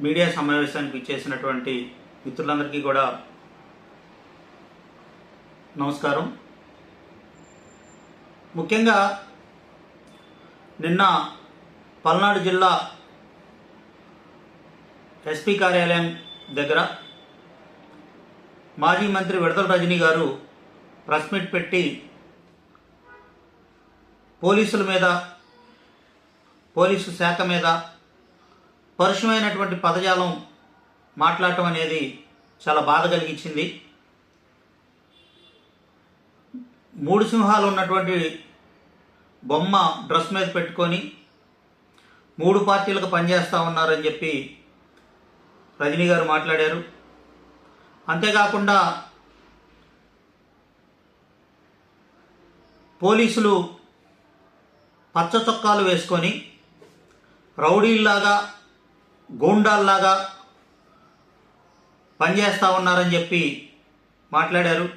Media సమావేశానికి ఇచ్చేసినటువంటి మిత్రులందరికీ కూడా నమస్కారం. ముఖ్యంగా నిన్న పల్నాడు జిల్లా ఎస్పీ కార్యాలయం దగ్గర మాజీ మంత్రి విడతల రజనీ గారు ప్రెస్ మీట్ పెట్టి పోలీసుల మీద పోలీసు శాఖ మీద పరుషమైనటువంటి పదజాలం మాట్లాడటం అనేది చాలా బాధ కలిగించింది. మూడు సింహాలు ఉన్నటువంటి బొమ్మ డ్రెస్ మీద పెట్టుకొని మూడు పార్టీలకు పనిచేస్తూ ఉన్నారని చెప్పి రజనీ గారు మాట్లాడారు. అంతేకాకుండా పోలీసులు పచ్చ చొక్కాలు వేసుకొని రౌడీల్లాగా గూండాల్లాగా పనిచేస్తూ ఉన్నారని చెప్పి మాట్లాడారు.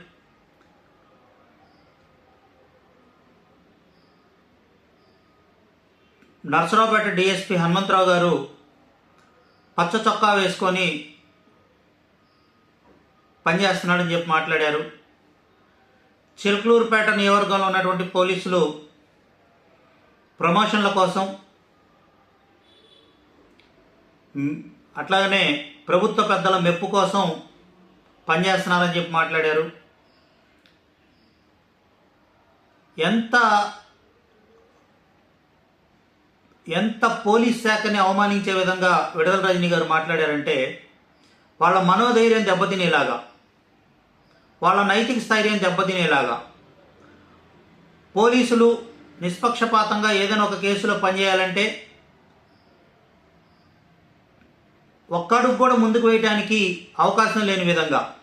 నర్సరావుపేట డిఎస్పి హనుమంతరావు గారు పచ్చ చొక్కా వేసుకొని పనిచేస్తున్నాడని చెప్పి మాట్లాడారు. చిలుకలూరుపేట నియోజకవర్గంలో ఉన్నటువంటి పోలీసులు ప్రమోషన్ల కోసం అట్లాగనే ప్రభుత్వ పెద్దల మెప్పు కోసం పనిచేస్తున్నారని చెప్పి మాట్లాడారు. ఎంత ఎంత పోలీస్ శాఖని అవమానించే విధంగా విడదల రజని గారు మాట్లాడారంటే వాళ్ళ మనోధైర్యం దెబ్బతినేలాగా వాళ్ళ నైతిక స్థైర్యం దెబ్బతినేలాగా పోలీసులు నిష్పక్షపాతంగా ఏదైనా ఒక కేసులో పనిచేయాలంటే ఒక్కడుగు కూడా ముందుకు వేయడానికి అవకాశం లేని విధంగా.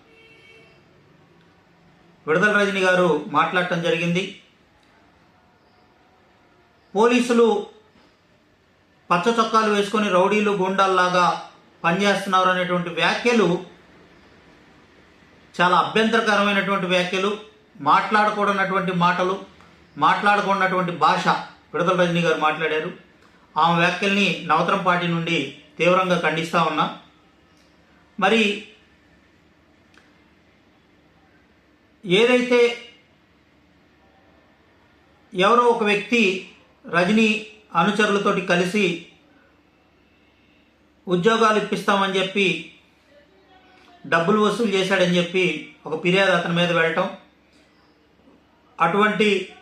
విడుదల రజని గారు మాట్లాడటం జరిగింది. పోలీసులు పచ్చ చొక్కాలు వేసుకొని రౌడీలు గుండాల్లాగా పనిచేస్తున్నారు అనేటువంటి వ్యాఖ్యలు చాలా అభ్యంతరకరమైనటువంటి వ్యాఖ్యలు మాట్లాడకూడనటువంటి మాటలు మాట్లాడకూడనటువంటి భాష విడుదల రజని గారు మాట్లాడారు. ఆమె వ్యాఖ్యల్ని నవతరం పార్టీ నుండి తీవ్రంగా ఖండిస్తూ ఉన్నా. మరి ఏదైతే ఎవరో ఒక వ్యక్తి రజనీ అనుచరులతోటి కలిసి ఉద్యోగాలు ఇప్పిస్తామని చెప్పి డబ్బులు వసూలు చేశాడని చెప్పి ఒక ఫిర్యాదు అతని మీద వెళ్ళటం. అటువంటి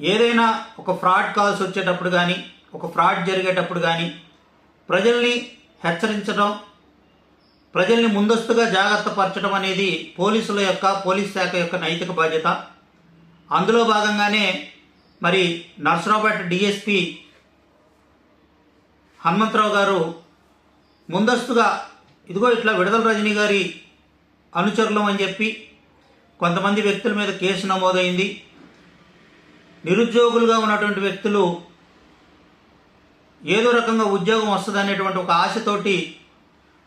ఏదైనా ఒక ఫ్రాడ్ కాల్స్ వచ్చేటప్పుడు కానీ ఒక ఫ్రాడ్ జరిగేటప్పుడు కానీ ప్రజల్ని హెచ్చరించడం ప్రజల్ని ముందస్తుగా జాగ్రత్త పరచడం అనేది పోలీసుల యొక్క పోలీస్ శాఖ యొక్క నైతిక బాధ్యత. అందులో భాగంగానే మరి నర్సరావుపేట డిఎస్పి హనుమంతరావు గారు ముందస్తుగా ఇదిగో ఇట్లా విడుదల రజనీ గారి అనుచరులం అని చెప్పి కొంతమంది వ్యక్తుల మీద కేసు నమోదైంది. నిరుద్యోగులుగా ఉన్నటువంటి వ్యక్తులు ఏదో రకంగా ఉద్యోగం వస్తుంది అనేటువంటి ఒక ఆశతోటి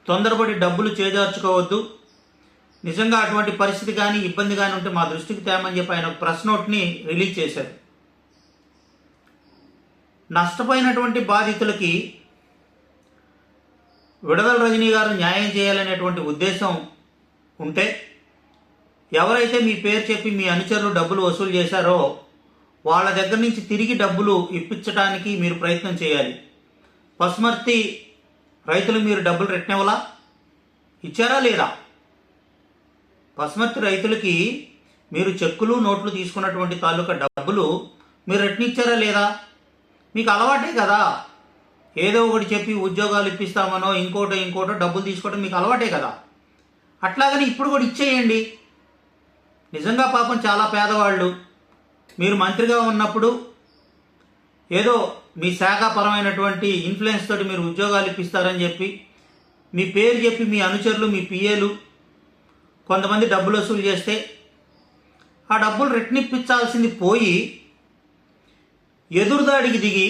తొందరపడి డబ్బులు చేజార్చుకోవద్దు. నిజంగా అటువంటి పరిస్థితి కానీ ఇబ్బంది కానీ ఉంటే మా దృష్టికి తేమని చెప్పి ఆయన ఒక ప్రెస్ నోట్ని రిలీజ్ చేశారు. నష్టపోయినటువంటి బాధితులకి విడుదల రజనీ గారు న్యాయం చేయాలనేటువంటి ఉద్దేశం ఉంటే ఎవరైతే మీ పేరు చెప్పి మీ అనుచరులు డబ్బులు వసూలు చేశారో వాళ్ళ దగ్గర నుంచి తిరిగి డబ్బులు ఇప్పించడానికి మీరు ప్రయత్నం చేయాలి. పసుమర్తి రైతులు మీరు డబ్బులు రెట్టినవలా ఇచ్చారా లేదా? పసుమర్తి రైతులకి మీరు చెక్కులు నోట్లు తీసుకున్నటువంటి తాలూకా డబ్బులు మీరు రెట్నిచ్చారా లేదా? మీకు అలవాటే కదా. ఏదో ఒకటి చెప్పి ఉద్యోగాలు ఇప్పిస్తామనో ఇంకోటో ఇంకోటో డబ్బులు తీసుకోవడం మీకు అలవాటే కదా. అట్లాగని ఇప్పుడు కూడా ఇచ్చేయండి. నిజంగా పాపం చాలా పేదవాళ్ళు. మీరు మంత్రిగా ఉన్నప్పుడు ఏదో మీ శాఖాపరమైనటువంటి ఇన్ఫ్లుయెన్స్ తోటి మీరు ఉద్యోగాలు ఇప్పిస్తారని చెప్పి మీ పేరు చెప్పి మీ అనుచరులు మీ పిఏలు కొంతమంది డబ్బులు వసూలు చేస్తే ఆ డబ్బులు రిటర్న్ ఇప్పించాల్సింది పోయి ఎదురుదాడికి దిగి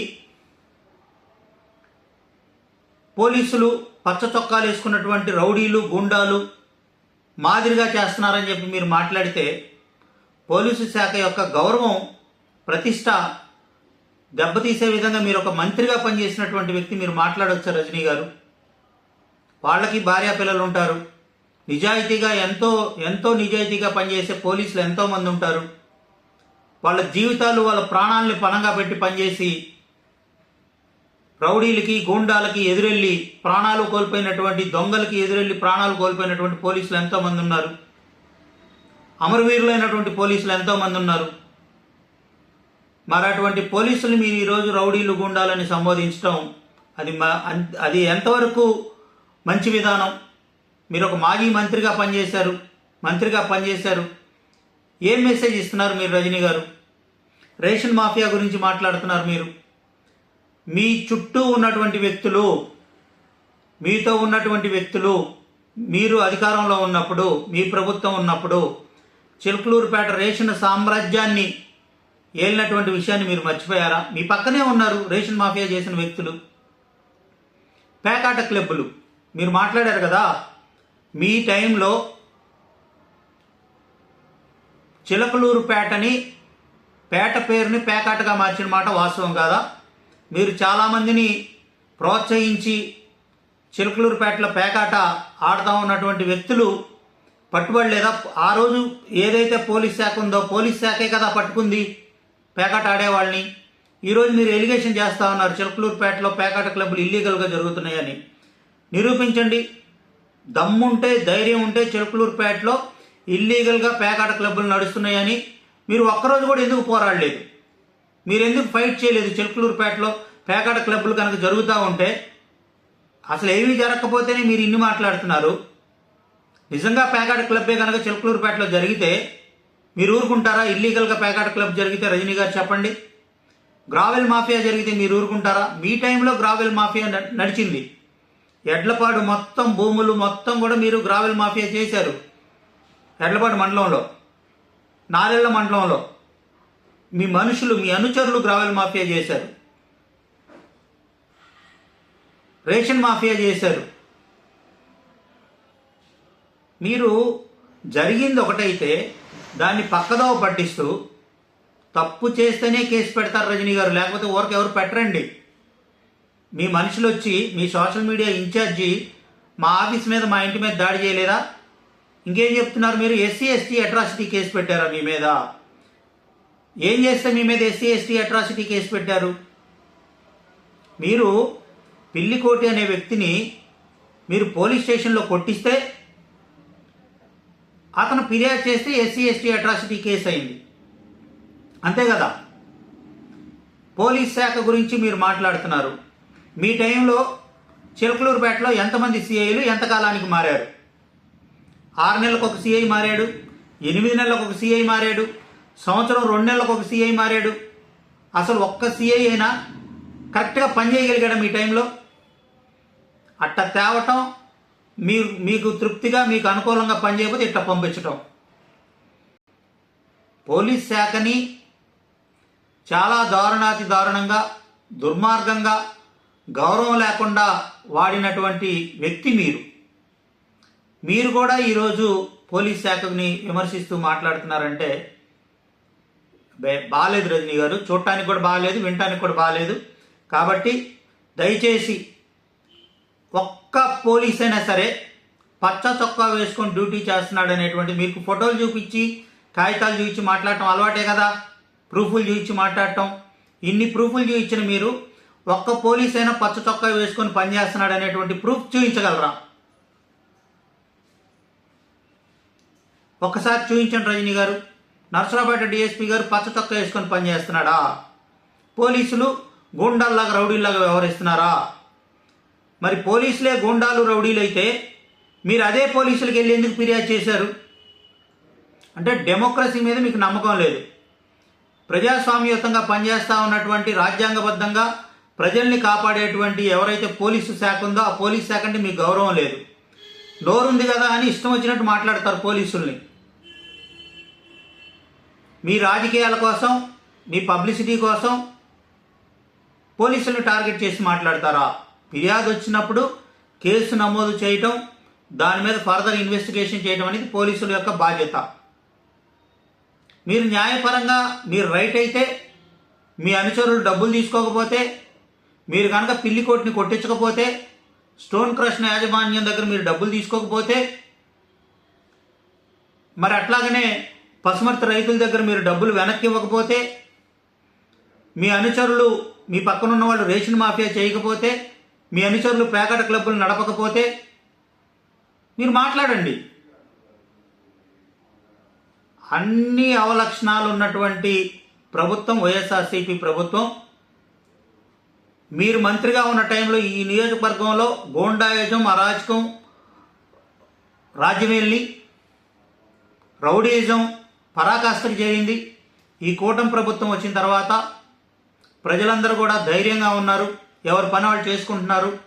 పోలీసులు పచ్చ చొక్కాలు వేసుకున్నటువంటి రౌడీలు గుండాలు మాదిరిగా చేస్తున్నారని చెప్పి మీరు మాట్లాడితే పోలీసు శాఖ యొక్క గౌరవం ప్రతిష్ట దెబ్బతీసే విధంగా మీరు ఒక మంత్రిగా పనిచేసినటువంటి వ్యక్తి మీరు మాట్లాడవచ్చు రజనీ గారు? వాళ్ళకి భార్య పిల్లలు ఉంటారు. నిజాయితీగా ఎంతో ఎంతో నిజాయితీగా పనిచేసే పోలీసులు ఎంతోమంది ఉంటారు. వాళ్ళ జీవితాలు వాళ్ళ ప్రాణాలని పణంగా పెట్టి పనిచేసి రౌడీలకి గూండాలకి ఎదురెళ్ళి ప్రాణాలు కోల్పోయినటువంటి దొంగలకి ఎదురెళ్ళి ప్రాణాలు కోల్పోయినటువంటి పోలీసులు ఎంతోమంది ఉన్నారు. అమరవీరులైనటువంటి పోలీసులు ఎంతోమంది ఉన్నారు. మరి అటువంటి పోలీసులు మీరు ఈరోజు రౌడీలు గుండాలని సంబోధించడం అది మా అన్- అది ఎంతవరకు మంచి విధానం? మీరు ఒక మాజీ మంత్రిగా పనిచేశారు మంత్రిగా పనిచేశారు. ఏం మెసేజ్ ఇస్తున్నారు మీరు రజనీ గారు? రేషన్ మాఫియా గురించి మాట్లాడుతున్నారు మీరు. మీ చుట్టూ ఉన్నటువంటి వ్యక్తులు మీతో ఉన్నటువంటి వ్యక్తులు మీరు అధికారంలో ఉన్నప్పుడు మీ ప్రభుత్వం ఉన్నప్పుడు చిలుకలూరుపేట రేషన్ సామ్రాజ్యాన్ని ఏలినటువంటి విషయాన్ని మీరు మర్చిపోయారా? మీ పక్కనే ఉన్నారు రేషన్ మాఫియా చేసిన వ్యక్తులు. పేకాట క్లబ్బులు. మీరు మాట్లాడారు కదా మీ టైంలో చిలకలూరుపేటని పేట పేరుని పేకాటగా మార్చిన మాట వాస్తవం కాదా? మీరు చాలామందిని ప్రోత్సహించి చిలకలూరుపేటలో పేకాట ఆడుతూ ఉన్నటువంటి వ్యక్తులు పట్టుబడలేదా ఆ రోజు ఏదైతే పోలీస్ శాఖ ఉందో పోలీస్ శాఖే కదా పట్టుకుంది పేకాట ఆడేవాళ్ళని. ఈరోజు మీరు ఎలిగేషన్ చేస్తూ ఉన్నారు. చిలకలూరుపేటలో పేకాట క్లబ్లు ఇల్లీగల్గా జరుగుతున్నాయని. నిరూపించండి. దమ్ముంటే ధైర్యం ఉంటే చిలకలూరుపేటలో ఇల్లీగల్గా పేకాట క్లబ్బులు నడుస్తున్నాయని. మీరు ఒక్కరోజు కూడా ఎందుకు పోరాడలేదు? మీరు ఎందుకు ఫైట్ చేయలేదు? చిలకలూరుపేటలో పేకాట క్లబ్బులు కనుక జరుగుతూ ఉంటే అసలు ఏమీ జరగకపోతేనే మీరు ఇన్ని మాట్లాడుతున్నారు. నిజంగా పేకాట క్లబ్బే కనుక చిలుకలూరుపేటలో జరిగితే మీరు ఊరుకుంటారా? ఇల్లీగల్గా పేకాట క్లబ్ జరిగితే రజనీ గారు చెప్పండి. గ్రావెల్ మాఫియా జరిగితే మీరు ఊరుకుంటారా? మీ టైంలో గ్రావెల్ మాఫియా నడిచింది. ఎడ్లపాడు మొత్తం భూములు మొత్తం కూడా మీరు గ్రావెల్ మాఫియా చేశారు. ఎడ్లపాడు మండలంలో. నారెళ్ళ మండలంలో. మీ మనుషులు మీ అనుచరులు గ్రావెల్ మాఫియా చేశారు. రేషన్ మాఫియా చేశారు. మీరు జరిగింది ఒకటైతే దాన్ని పక్కదోవ పట్టిస్తూ తప్పు చేస్తేనే కేసు పెడతారు రజనీ గారు లేకపోతే ఊరికి ఎవరు పెట్టరండి. మీ మనుషులు వచ్చి మీ సోషల్ మీడియా ఇన్ఛార్జి మా ఆఫీస్ మీద మా ఇంటి మీద దాడి చేయలేదా? ఇంకేం చెప్తున్నారు మీరు? ఎస్సీ ఎస్టీ అట్రాసిటీ కేసు పెట్టారా మీ మీద? ఏం చేస్తే మీ మీద ఎస్సీ ఎస్టీ అట్రాసిటీ కేసు పెట్టారు? మీరు పిల్లికోటి అనే వ్యక్తిని మీరు పోలీస్ స్టేషన్లో కొట్టిస్తే అతను ఫిర్యాదు చేస్తే ఎస్సీ ఎస్టీ అట్రాసిటీ కేసు అయింది. అంతే కదా? పోలీస్ శాఖ గురించి మీరు మాట్లాడుతున్నారు. మీ టైంలో చిలకలూరుపేటలో ఎంతమంది సిఐలు ఎంత కాలానికి మారారు? ఆరు నెలలకు ఒక సిఐ మారాడు ఎనిమిది నెలలకు ఒక సిఐ మారాడు సంవత్సరం రెండు నెలలకు ఒక సిఐ మారాడు. అసలు ఒక్క సిఐ అయినా కరెక్ట్గా పనిచేయగలిగాడు మీ టైంలో? అట్ట తేవటం మీరు మీకు తృప్తిగా మీకు అనుకూలంగా పనిచేయకపోతే ఇట్లా పంపించటం. పోలీస్ శాఖని చాలా దారుణాతి దారుణంగా దుర్మార్గంగా గౌరవం లేకుండా వాడినటువంటి వ్యక్తి మీరు. మీరు కూడా ఈరోజు పోలీస్ శాఖని విమర్శిస్తూ మాట్లాడుతున్నారంటే బాగాలేదు రజనీ గారు. చూడటానికి కూడా బాగాలేదు వినటానికి కూడా బాగాలేదు కాబట్టి దయచేసి ఒక్క ఒక్క పోలీస్ అయినా సరే పచ్చ చొక్కా వేసుకొని డ్యూటీ చేస్తున్నాడు అనేటువంటి మీకు ఫోటోలు చూపించి కాగితాలు చూపించి మాట్లాడటం అలవాటే కదా. ప్రూఫ్లు చూపించి మాట్లాడటం. ఇన్ని ప్రూఫ్లు చూపించిన మీరు ఒక్క పోలీస్ అయినా పచ్చ చొక్కా వేసుకొని పనిచేస్తున్నాడు అనేటువంటి ప్రూఫ్ చూపించగలరా? ఒకసారి చూపించండి రజనీ గారు. నర్సరాపేట డిఎస్పీ గారు పచ్చ చొక్కా వేసుకొని పనిచేస్తున్నాడా పోలీసులు గూండాల్లాగా రౌడీల్లాగా వ్యవహరిస్తున్నారా? మరి పోలీసులే గూండాలు రౌడీలు అయితే మీరు అదే పోలీసులకు వెళ్ళి ఎందుకు ఫిర్యాదు చేశారు? అంటే డెమోక్రసీ మీద మీకు నమ్మకం లేదు. ప్రజాస్వామ్యయుతంగా పనిచేస్తూ ఉన్నటువంటి రాజ్యాంగబద్ధంగా ప్రజల్ని కాపాడేటువంటి ఎవరైతే పోలీసు శాఖ ఉందో ఆ పోలీస్ శాఖ అంటే మీకు గౌరవం లేదు. నోరుంది కదా అని ఇష్టం వచ్చినట్టు మాట్లాడతారు పోలీసుల్ని. మీ రాజకీయాల కోసం మీ పబ్లిసిటీ కోసం పోలీసులను టార్గెట్ చేసి మాట్లాడతారా? ఫిర్యాదు వచ్చినప్పుడు కేసు నమోదు చేయటం దాని మీద ఫర్దర్ ఇన్వెస్టిగేషన్ చేయడం అనేది పోలీసుల యొక్క బాధ్యత. మీరు న్యాయపరంగా మీరు రైట్ అయితే మీ అనుచరులు డబ్బులు తీసుకోకపోతే మీరు కనుక పిల్లి కొట్టిని కొట్టించకపోతే స్టోన్ క్రష్ యాజమాన్యం దగ్గర మీరు డబ్బులు తీసుకోకపోతే మరి అట్లాగనే పసుమర్తి రైతుల దగ్గర మీరు డబ్బులు వెనక్కి ఇవ్వకపోతే మీ అనుచరులు మీ పక్కనున్న వాళ్ళు రేషన్ మాఫియా చేయకపోతే మీ అనుచరులు పేకాట క్లబ్బులు నడపకపోతే మీరు మాట్లాడండి. అన్ని అవలక్షణాలు ఉన్నటువంటి ప్రభుత్వం వైఎస్ఆర్సీపీ ప్రభుత్వం మీరు మంత్రిగా ఉన్న టైంలో ఈ నియోజకవర్గంలో గోండాయుజం అరాచకం రాజ్యమేల్ని రౌడీయిజం పరాకాష్ఠకు చేరింది. ఈ కూటమి ప్రభుత్వం వచ్చిన తర్వాత ప్రజలందరూ కూడా ధైర్యంగా ఉన్నారు. ఎవరి పని వాళ్ళు చేసుకుంటున్నారు?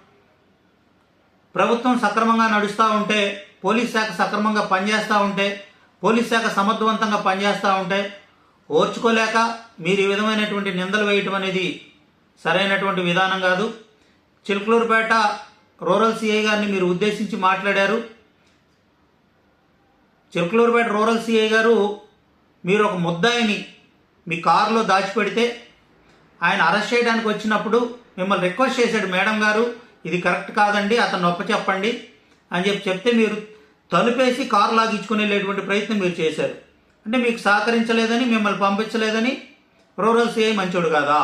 ప్రభుత్వం సక్రమంగా నడుస్తూ ఉంటే పోలీస్ శాఖ సక్రమంగా పనిచేస్తూ ఉంటే పోలీస్ శాఖ సమర్థవంతంగా పనిచేస్తూ ఉంటే ఓర్చుకోలేక మీరు ఈ విధమైనటువంటి నిందలు వేయటం అనేది సరైనటువంటి విధానం కాదు. చిలుకలూరుపేట రూరల్ సిఐ గారిని మీరు ఉద్దేశించి మాట్లాడారు. చిలుకలూరుపేట రూరల్ సిఐ గారు మీరు ఒక ముద్దాయిని మీ కారులో దాచిపెడితే ఆయన అరెస్ట్ చేయడానికి వచ్చినప్పుడు మిమ్మల్ని రిక్వెస్ట్ చేశాడు మేడం గారు. ఇది కరెక్ట్ కాదండి అతను నొప్ప చెప్పండి అని చెప్పి చెప్తే మీరు తలుపేసి కారు లాగించుకుని వెళ్ళేటువంటి ప్రయత్నం మీరు చేశారు. అంటే మీకు సహకరించలేదని మిమ్మల్ని పంపించలేదని రూరల్ సిఐ మంచోడు కాదా?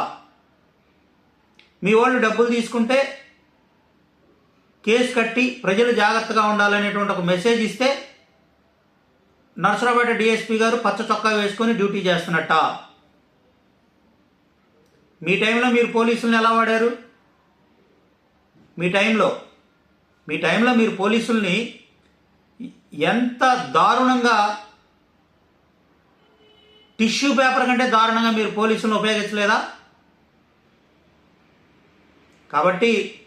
మీ వాళ్ళు డబ్బులు తీసుకుంటే కేసు కట్టి ప్రజలు జాగ్రత్తగా ఉండాలనేటువంటి ఒక మెసేజ్ ఇస్తే నర్సరాపేట డిఎస్పీ గారు పచ్చ చొక్కా వేసుకొని డ్యూటీ చేస్తున్నట్ట? మీ టైంలో మీరు పోలీసులను ఎలా వాడారు? మీ టైంలో మీ టైంలో మీరు పోలీసుల్ని ఎంత దారుణంగా టిష్యూ పేపర్ కంటే దారుణంగా మీరు పోలీసులను ఉపయోగించలేదా? కాబట్టి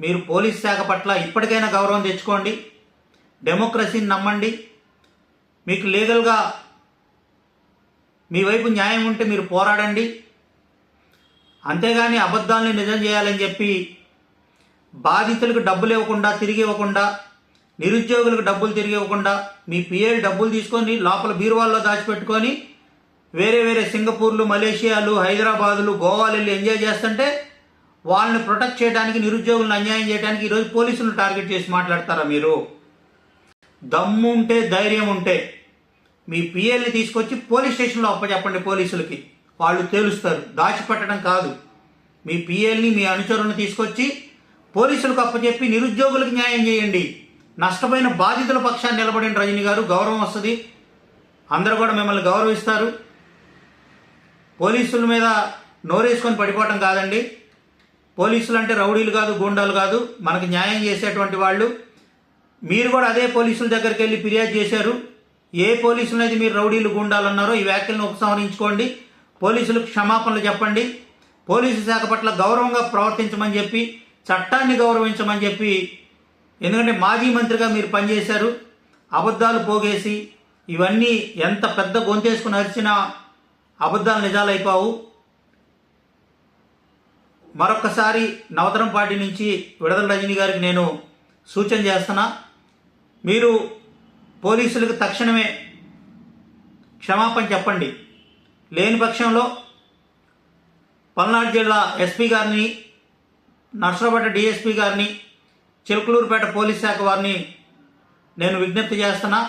మీరు పోలీస్ శాఖ పట్ల ఇప్పటికైనా గౌరవం తెచ్చుకోండి. డెమోక్రసీని నమ్మండి. మీకు లీగల్గా మీ వైపు న్యాయం ఉంటే మీరు పోరాడండి. అంతేగాని అబద్ధాలని నిజం చేయాలని చెప్పి బాధితులకు డబ్బులు ఇవ్వకుండా తిరిగి ఇవ్వకుండా నిరుద్యోగులకు డబ్బులు తిరిగి ఇవ్వకుండా మీ పిఏలు డబ్బులు తీసుకొని లోపల బీరువాల్లో దాచిపెట్టుకొని వేరే వేరే సింగపూర్లు మలేషియాలు హైదరాబాదులు గోవాలు వెళ్ళి ఎంజాయ్ చేస్తుంటే వాళ్ళని ప్రొటెక్ట్ చేయడానికి నిరుద్యోగులను అన్యాయం చేయడానికి ఈరోజు పోలీసులను టార్గెట్ చేసి మాట్లాడతారా మీరు? దమ్ము ఉంటే ధైర్యం ఉంటే మీ పిఎల్ని తీసుకొచ్చి పోలీస్ స్టేషన్లో అప్పచెప్పండి పోలీసులకి. వాళ్ళు తేలుస్తారు. దాచిపెట్టడం కాదు. మీ పిఎల్ని మీ అనుచరులను తీసుకొచ్చి పోలీసులకు అప్పచెప్పి నిరుద్యోగులకు న్యాయం చేయండి. నష్టపోయిన బాధితుల పక్షాన్ని నిలబడిన రజనీ గారు. గౌరవం వస్తుంది. అందరూ కూడా మిమ్మల్ని గౌరవిస్తారు. పోలీసుల మీద నోరేసుకొని పడిపోవటం కాదండి. పోలీసులు అంటే రౌడీలు కాదు గూండాలు కాదు. మనకు న్యాయం చేసేటువంటి వాళ్ళు. మీరు కూడా అదే పోలీసుల దగ్గరికి వెళ్ళి ఫిర్యాదు చేశారు. ఏ పోలీసులు మీరు రౌడీలు గుండాలన్నారో ఈ వ్యాఖ్యలను ఉపసంహరించుకోండి. పోలీసులకు క్షమాపణలు చెప్పండి. పోలీసు శాఖ పట్ల గౌరవంగా ప్రవర్తించమని చెప్పి చట్టాన్ని గౌరవించమని చెప్పి ఎందుకంటే మాజీ మంత్రిగా మీరు పనిచేశారు అబద్ధాలు పోగేసి ఇవన్నీ ఎంత పెద్ద గొంతేసుకుని అరిచినా అబద్ధాలు నిజాలైపోవు. మరొకసారి నవతరం పార్టీ నుంచి విడదల రజనీ గారికి నేను సూచన చేస్తున్నా. మీరు పోలీసులకు తక్షణమే క్షమాపణ చెప్పండి. లేని పక్షంలో పల్నాడు జిల్లా ఎస్పీ గారిని నర్సరాపేట డిఎస్పీ గారిని చిలుకలూరుపేట పోలీస్ శాఖ వారిని నేను విజ్ఞప్తి చేస్తున్నా.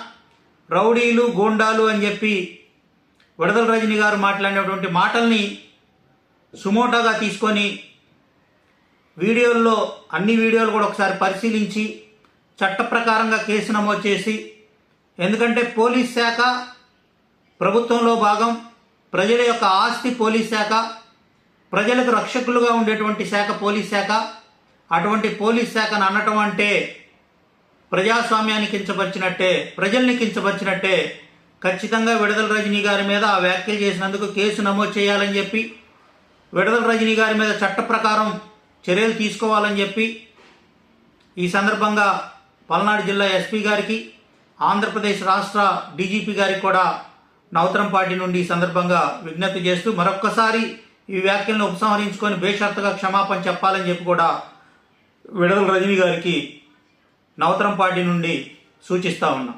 రౌడీలు గూండాలు అని చెప్పి విడదల రజని గారు మాట్లాడినటువంటి మాటల్ని సుమోటాగా తీసుకొని వీడియోల్లో అన్ని వీడియోలు కూడా ఒకసారి పరిశీలించి చట్ట ప్రకారంగా కేసు నమోదు చేసి ఎందుకంటే పోలీస్ శాఖ ప్రభుత్వంలో భాగం ప్రజల యొక్క ఆస్తి పోలీస్ శాఖ ప్రజలకు రక్షకులుగా ఉండేటువంటి శాఖ పోలీస్ శాఖ. అటువంటి పోలీస్ శాఖను అనటం అంటే ప్రజాస్వామ్యాన్ని కించపరిచినట్టే ప్రజల్ని కించపరిచినట్టే ఖచ్చితంగా విడుదల రజనీ గారి మీద ఆ వ్యాఖ్యలు చేసినందుకు కేసు నమోదు చేయాలని చెప్పి విడుదల రజనీ గారి మీద చట్ట ప్రకారం చర్యలు తీసుకోవాలని చెప్పి ఈ సందర్భంగా పల్నాడు జిల్లా ఎస్పీ గారికి ఆంధ్రప్రదేశ్ రాష్ట్ర డీజీపీ గారికి కూడా నవతరం పార్టీ నుండి ఈ సందర్భంగా విజ్ఞప్తి చేస్తూ మరొక్కసారి ఈ వ్యాఖ్యలను ఉపసంహరించుకొని బేషరతుగా క్షమాపణ చెప్పాలని చెప్పి కూడా విడదల రజనీ గారికి నవతరం పార్టీ నుండి సూచిస్తా ఉన్నాం.